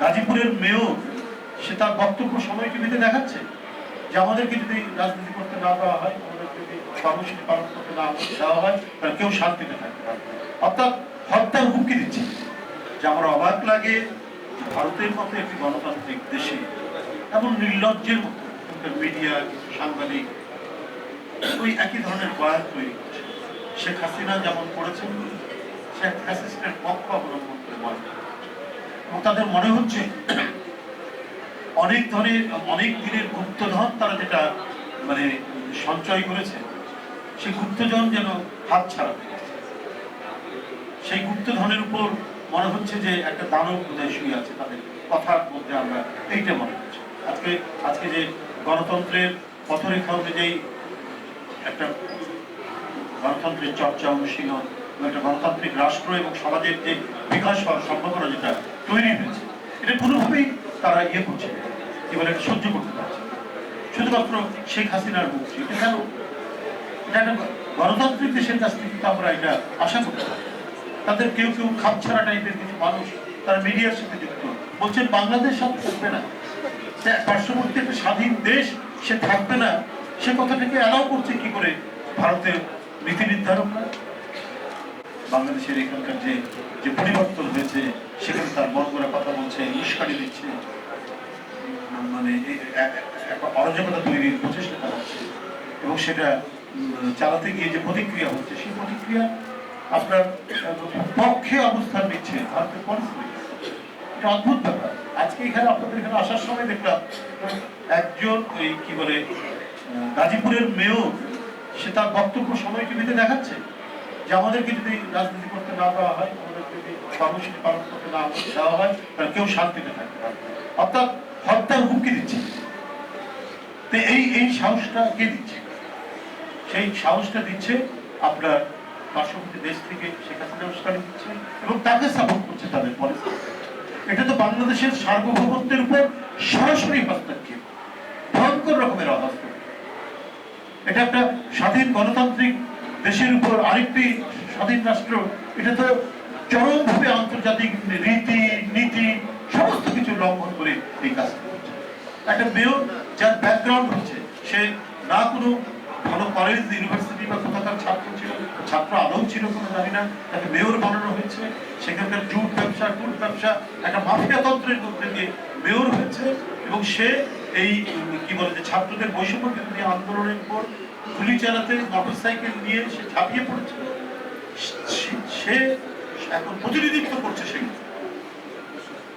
গাজীপুরের মেয়র, সে তার বক্তব্য সময় টিভিতে দেখাচ্ছে। যে আমাদেরকে যদি রাজনীতি করতে না দেওয়া হয় কর্মসূচি পালন করতে না দেওয়া হয়, তাহলে কেউ শান্তিতে থাকতে পারবে অর্থাৎ হত্যার হুমকি দিচ্ছে। যে আমার অবাক লাগে ভারতের মতো একটি গণতান্ত্রিক দেশে এমন নির্লজ্জের মতো মিডিয়া সাংবাদিক ওই একই ধরনের বয়ান তৈরি শেখ হাসিনা যেমন করেছেন, শেখ ফ্যাসিস্টের পক্ষ অবলম্বন করে তাদের মনে হচ্ছে অনেক ধরনের, অনেক দিনের গুপ্তধন তারা যেটা মানে সঞ্চয় করেছে, সেই গুপ্তধন যেন হাত ছাড়া সেই গুপ্তধনের উপর মনে হচ্ছে যে একটা দানব বোধহয় শুয়ে আছে তাদের কথার মধ্যে আমরা এইটা মনে হচ্ছে। আজকে আজকে যে গণতন্ত্রের পথরেখা অনুযায়ী একটা গণতন্ত্রের চর্চা অনুশীলন একটা গণতান্ত্রিক রাষ্ট্র এবং সমাজের যে বিকাশ হওয়ার সম্ভাবনা যেটা তৈরি হয়েছে, এটা কোনোভাবেই তারা ইয়ে করছে বলে এটা সহ্য করতে পারছে শুধুমাত্র শেখ হাসিনার মুক্তি এটা কেন? এটা গণতান্ত্রিক দেশের কাছ থেকে তো আমরা এটা আশা করতে পারি তাদের কেউ কেউ খাপছাড়া টাইপের কিছু মানুষ তারা মিডিয়ার সাথে যুক্ত। বলছেন বাংলাদেশ সাথে থাকবে না। সে পার্শ্ববর্তী একটা স্বাধীন দেশ, সে থাকবে না। সে কথাটাকে অ্যালাউ করছে কি করে ভারতের নীতি নির্ধারকরা? বাংলাদেশের এখানকার যে যে পরিবর্তন হয়েছে, সেখানে তার মন করে কথা বলছে, উস্কানি দিচ্ছে। মানে অরাজকতা তৈরির প্রচেষ্টা চালাচ্ছে। এবং সেটা চালাতে গিয়ে যে প্রতিক্রিয়া হচ্ছে, সেই প্রতিক্রিয়া আপনার, পক্ষে অবস্থান নিচ্ছে ভারতের পরিস্থিতি এটা অদ্ভুত ব্যাপার। আজকে এখানে আপনাদের এখানে আসার সময় দেখলাম, একজন ওই কি বলে গাজীপুরের মেয়র, সে তার বক্তব্য সময় টিভিতে দেখাচ্ছে। যে আমাদেরকে যদি রাজনীতি করতে না দেওয়া হয়, আমাদেরকে কর্মসূচি পালন করতে না দেওয়া হয়, তাহলে কেউ শান্তিতে অর্থাৎ হত্যার হুমকি দিচ্ছে। তো এই এই সাহসটা কে দিচ্ছে? সেই সাহসটা দিচ্ছে আপনার পার্শ্ববর্তী দেশ থেকে শেখ হাসিনা উস্কানি দিচ্ছে এবং তাকে সাপোর্ট করছে তাদের পলিসি এটা তো বাংলাদেশের সার্বভৌমত্বের উপর সরাসরি হস্তক্ষেপ। ভয়ঙ্কর রকমের হস্তক্ষেপ এটা একটা স্বাধীন গণতান্ত্রিক দেশের উপর আরেকটি স্বাধীন রাষ্ট্র, এটা তো চরমভাবে আন্তর্জাতিক রীতি, নীতি, সমস্ত কিছু লঙ্ঘন করে এই কাজ একটা মেয়র যার ব্যাকগ্রাউন্ড হচ্ছে, সে না কোনো ভালো কলেজ ইউনিভার্সিটি বা কোথাকার ছাত্র ছিল, ছাত্র আদৌ ছিল কোনো জানি না, তাকে মেয়র বানানো হয়েছে। সেখানকার জুট ব্যবসা, টুট ব্যবসা, একটা মাফিয়া তন্ত্রের মধ্যে দিয়ে মেয়র হয়েছে এবং সে এই, কি বলে যে ছাত্রদের বৈষম্য বিরোধী আন্দোলনের উপর গুলি চালাতে মোটর সাইকেল নিয়ে সে ঝাঁপিয়ে পড়েছে। সে- এখন প্রতিনিধিত্ব করছে সেগুলো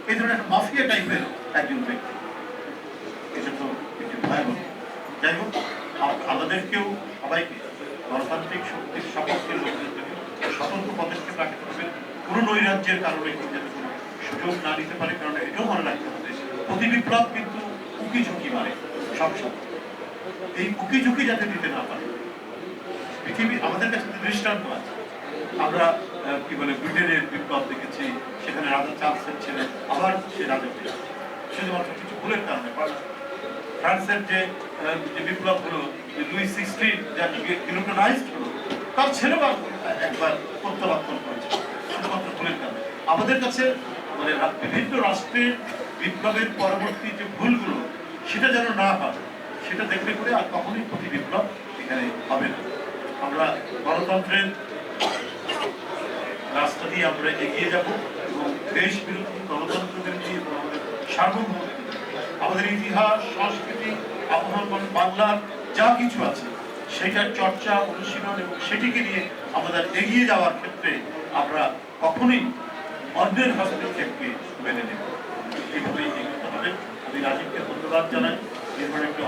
এই ধরনের একটা মাফিয়া টাইপের একজন ব্যক্তি। এটা তো একটি ভয়াবহ। যাই হোক আমাদেরকেও সবাইকে গণতান্ত্রিক শক্তির সপক্ষে স্বতন্ত্র পদক্ষেপ রাখতে হবে। কোনো নৈরাজ্যের কারণে যাতে কোনো সুযোগ না নিতে পারে কারণ এটাও মনে রাখতে হবে। প্রতি বিপ্লব কিন্তু উকি ঝুঁকি মারে, সব সময় এই উকি ঝুঁকি যাতে দিতে না পারে। পৃথিবী, আমাদের কাছে দৃষ্টান্ত আছে। আমরা কি বলে, ব্রিটেনের বিপ্লব দেখেছি, সেখানে রাজা চার্লসের ছেলে, আবার সে রাজা হয়ে যাচ্ছে। শুধুমাত্র কিছু ভুলের কারণে ফ্রান্সের যে বিপ্লব হলো লুই সিক্সটিন যা ইউরোপনাইজড হলো, তার ছেলেও আর একবার প্রত্যাবর্তন করেছে। শুধুমাত্র ভুলের কারণে। আমাদের কাছে মানে বিভিন্ন রাষ্ট্রের বিপ্লবের পরবর্তী যে ভুলগুলো, সেটা যেন না হয়, সেটা দেখলে করে আর কখনোই প্রতি বিপ্লব এখানে হবে না। আমরা গণতন্ত্রের রাস্তা দিয়ে আমরা এগিয়ে যাব এবং দেশ বিরোধী গণতন্ত্র বিরোধী এবং আমাদের সার্বভৌমত্ব, আমাদের ইতিহাস, সংস্কৃতি আবহাওয়া বাংলার যা কিছু আছে, সেটার চর্চা, অনুশীলন এবং সেটিকে নিয়ে আমাদের এগিয়ে যাওয়ার ক্ষেত্রে আমরা কখনোই অন্যের হস্তক্ষেপকে মেনে নেব এইভাবেই এগিয়ে হবে আমি রাজীবকে ধন্যবাদ জানাই এর একটি